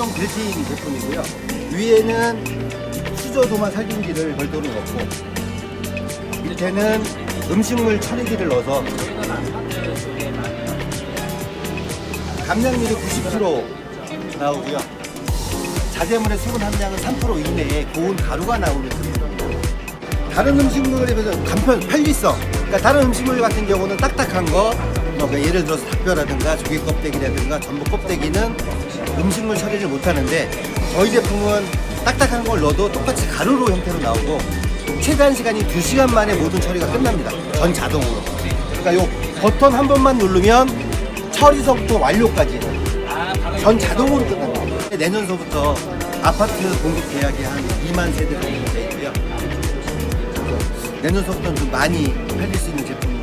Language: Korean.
2인 제품이고요. 위에는 수저 도마 살균기를 별도로 넣고 밑에는 음식물 처리기를 넣어서 감량률이 90% 나오고요. 자재물의 수분 함량은 3% 이내에 고운 가루가 나오는 제품입니다. 다른 음식물에 비해서 간편, 편리성. 그러니까 다른 음식물 같은 경우는 딱딱한 거, 뭐 그러니까 예를 들어서 닭뼈라든가 조개 껍데기라든가 전복 껍데기는 음식물 처리를 못 하는데 저희 제품은 딱딱한 걸 넣어도 똑같이 가루로 형태로 나오고 최단 시간이 2시간 만에 모든 처리가 끝납니다. 전 자동으로. 그러니까 요 버튼 한 번만 누르면 처리서부터 완료까지 전 자동으로 끝납니다. 내년서부터 아파트 공급 계약이 한 2만 세대 정도 돼 있고요. 내년서부터는 좀 많이 팔릴 수 있는 제품